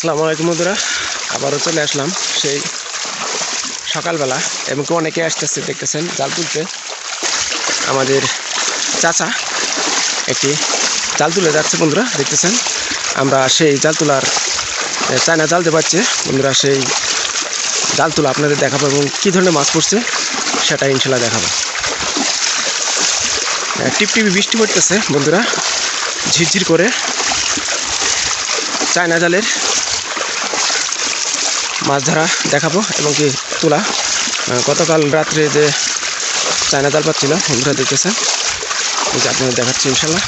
আসসালামু আলাইকুম বন্ধুরা। আবারও চলে আসলাম সেই সকালবেলা এবং অনেকে আসতেছে দেখতেছেন জাল তুলতে। আমাদের চাচা একটি জাল তুলে যাচ্ছে বন্ধুরা, দেখতেছেন? আমরা সেই জাল তোলার চায়না জাল দিয়ে পাচ্ছে, বন্ধুরা সেই জাল তোলা আপনাদের দেখাবো এবং কী ধরনের মাছ পড়ছে সেটা ইনশাল্লাহ দেখাবো। টিপটিপি বৃষ্টি পড়তেছে বন্ধুরা, ঝিরঝির করে। চায়না জালের মাছ ধরা দেখাবো এবং কি তোলা। গতকাল রাত্রে যে চায়না জাল পাচ্ছিল বন্ধুরা দেখতেছেন? যে আপনাদের দেখাচ্ছি ইনশাল্লাহ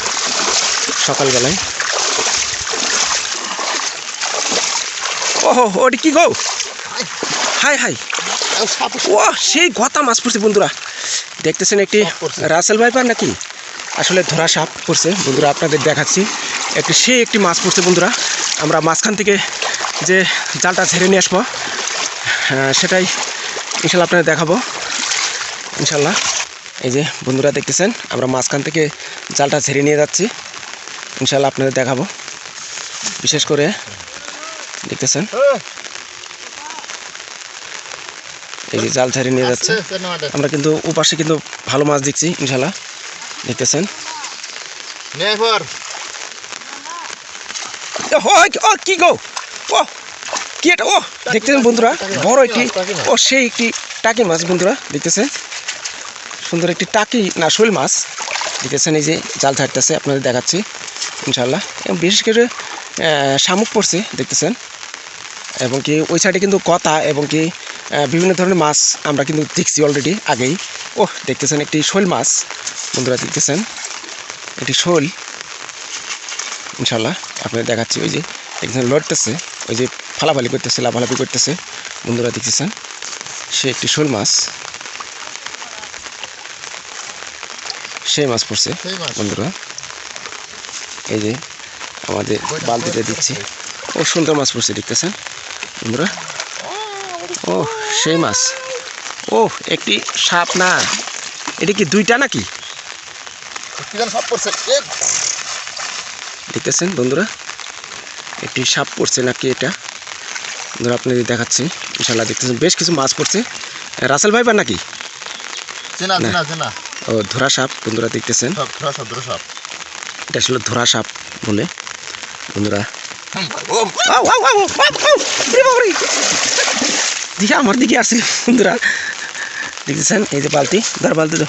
সকালবেলায়। ওহো, ওটি কি গো? High high. ও, সেই গতা মাছ পড়ছে, বন্ধুরা। দেখতেছেন একটি রাসেল ভাইপার নাকি? আসলে ধরা সাপ পড়ছে, বন্ধুরা, আপনাদের দেখাচ্ছি। একটি সেই একটি মাছ পড়ছে, বন্ধুরা। আমরা মাঝখান থেকে যে জালটা ছেড়ে নিয়ে আসব সেটাই ইনশাল্লাহ আপনাদের দেখাবো। ইনশাল্লাহ এই যে বন্ধুরা দেখতেছেন আমরা মাঝখান থেকে জালটা ছেড়ে নিয়ে যাচ্ছি। ইনশাল্লাহ আপনাদের দেখাবো। বিশেষ করে দেখতেছেন এই যে জাল ছেড়ে নিয়ে যাচ্ছে। আমরা কিন্তু উপাসে কিন্তু ভালো মাছ দেখছি ইনশাল্লাহ। দেখতেছেন। কি গো? ও কি এটা? ও দেখতেছেন বন্ধুরা, বড় একটি, ও সেই একটি টাকি মাছ বন্ধুরা, দেখতেছেন? সুন্দর একটি টাকি না, শোল মাছ। দেখতেছেন এই যে জাল ছাড়তেছে আপনাদের দেখাচ্ছি ইনশাল্লাহ এবং বিশেষ করে শামুক পড়ছে, দেখতেছেন? এবং কি ওই সাইডে কিন্তু কথা এবং কি বিভিন্ন ধরনের মাছ আমরা কিন্তু দেখছি অলরেডি আগেই। ও দেখতেছেন একটি শোল মাছ, বন্ধুরা, দেখতেছেন? একটি শোল ইনশাল্লাহ আপনাদের দেখাচ্ছি, ওই যে একজন লড়তেছে। ওই যে ফালাফালি করতেছে লাফালাফি করতেছে। বন্ধুরা দেখতেছেন? সে একটি শোল মাছ। সেই মাছ পড়ছে বন্ধুরা। এই যে আমাদের বালতিতে দিচ্ছি। ও সুন্দর মাছ পড়ছে দেখতেছেন? বন্ধুরা। ও সেই মাছ। ও একটি সাপ না। এটা কি দুইটা নাকি? দেখতেছেন বন্ধুরা? একটি সাপ পড়ছে নাকি এটা? বন্ধুরা আপনাদের দেখাচ্ছি ইনশাল্লাহ দেখতেছেন। বেশ কিছু মাছ পড়ছে। রাসেল ভাইবার নাকি? ও ধরা সাপ বন্ধুরা দেখতেছেন। ধরা ধরা এটা আসলে ধরা সাপ বলে বন্ধুরা। দিকে আমার দিকে আসছে বন্ধুরা। দেখতেছেন এই যে বালতি ধর বালতি তো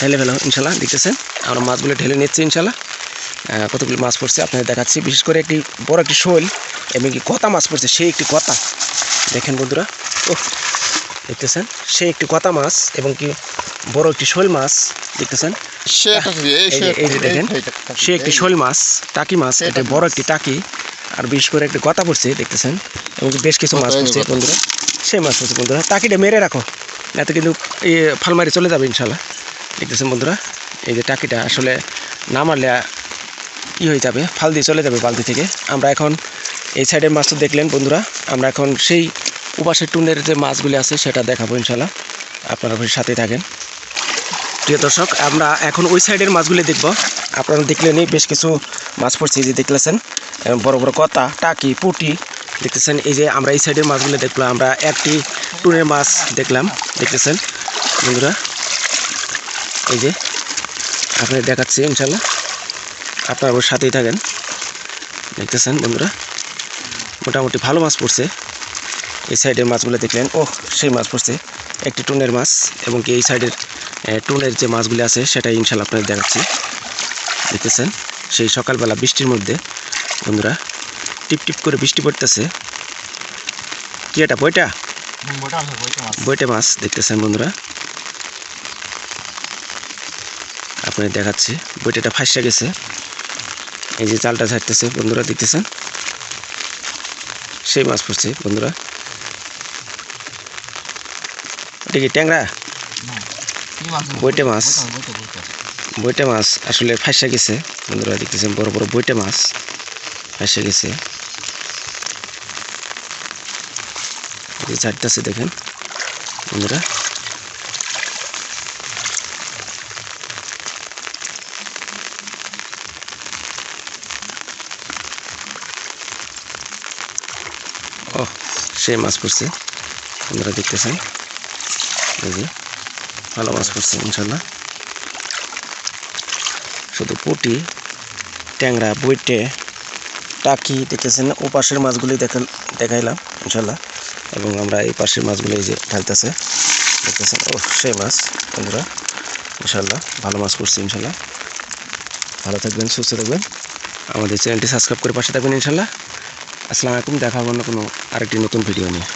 ঢেলে ফেলো ইনশাল্লাহ দেখতেছেন? আমরা মাছগুলো ঢেলে নিচ্ছি ইনশাল্লাহ কতগুলো মাছ পড়ছে আপনাদের দেখাচ্ছি। বিশেষ করে একটি বড় একটি শৈল এবং কি কতা মাছ পড়ছে সেই একটি কথা দেখেন বন্ধুরা ও দেখতেছেন? সেই একটি কথা মাছ এবং কি বড় একটি শোল মাছ দেখতেছেন? সে এই যে- দেখেন, সে একটি শোল মাছ টাকি মাছ এটা বড় একটি টাকি আর বিশেষ করে একটি কথা পড়ছে দেখতেছেন? এবং বেশ কিছু মাছ পড়ছে বন্ধুরা। সেই মাছ পড়ছে বন্ধুরা। টাকিটা মেরে রাখো না তো কিন্তু এই ফালমারি চলে যাবে ইনশাল্লাহ দেখতেছেন বন্ধুরা এই যে টাকিটা আসলে না মারলে ই হয়ে যাবে ফাল দিয়ে চলে যাবে বালতি থেকে। আমরা এখন এই সাইডের মাছ তো দেখলেন বন্ধুরা, আমরা এখন সেই উপাসের টুনের যে মাছগুলি আছে সেটা দেখাবো ইনশাল্লাহ আপনারা সাথেই থাকেন। প্রিয় দর্শক, আমরা এখন ওই সাইডের মাছগুলি দেখব। আপনারা দেখলেনই বেশ কিছু মাছ পড়ছে যে দেখলেছেন বড় বড় কতা টাকি, পুটি, দেখতেছেন, এই যে আমরা এই সাইডের মাছগুলো দেখলাম, আমরা একটি টুনের মাছ দেখলাম, দেখতেছেন, বন্ধুরা, এই যে আপনাদের দেখাচ্ছি ইনশাল্লাহ আপনারা ওর সাথেই থাকেন। দেখতেছেন বন্ধুরা? মোটামুটি ভালো মাছ পড়ছে। এই সাইডের মাছগুলো দেখলেন ও সেই মাছ পড়ছে। একটি টুনের মাছ এবং কি এই সাইডের টুনের যে মাছগুলি আছে সেটাই ইনশাল্লাহ আপনাদের দেখাচ্ছি। দেখতেছেন? সেই সকালবেলা বৃষ্টির মধ্যে বন্ধুরা টিপ টিপ করে বৃষ্টি পড়তেছে। কি এটা বইটা। বইটে মাছ। দেখতেছেন বন্ধুরা? আপনাদের দেখাচ্ছি। বইটাটা ফাঁসে গেছে। এই যে চালটা ছাড়তেছে বন্ধুরা দেখতেছেন সেই মাছ পড়ছে বন্ধুরা কি ট্যাংরা? বইটে মাছ। বইটা, মাছ আসলে ফাঁসে গেছে বন্ধুরা দেখতেছেন বড় বড় বইটে মাছ ফাঁসে গেছে ছাড়তেছে দেখেন বন্ধুরা ও সেই মাছ পড়ছে। আপনারা দেখতেছেন। এই যে, ভালো মাছ পড়ছে, ইনশাল্লাহ। শুধু পুটি, ট্যাংরা, বইটে, টাকি দেখতেছেন। ও পাশের মাছগুলি দেখাল দেখাইলাম, ইনশাল্লাহ। এবং আমরা এই পাশের মাছগুলো এই যে ঢালতেছে, দেখতেছেন। ও সেই মাছ, বন্ধুরা। ইনশাল্লাহ, ভালো মাছ পড়ছে, ইনশাল্লাহ। ভালো থাকবেন, সুস্থ থাকবেন। আমাদের চ্যানেলটি সাবস্ক্রাইব করে পাশে থাকবেন, ইনশাল্লাহ। আসসালামু আলাইকুম দেখা অন্য কোনো আরেকটি নতুন ভিডিও নিয়ে।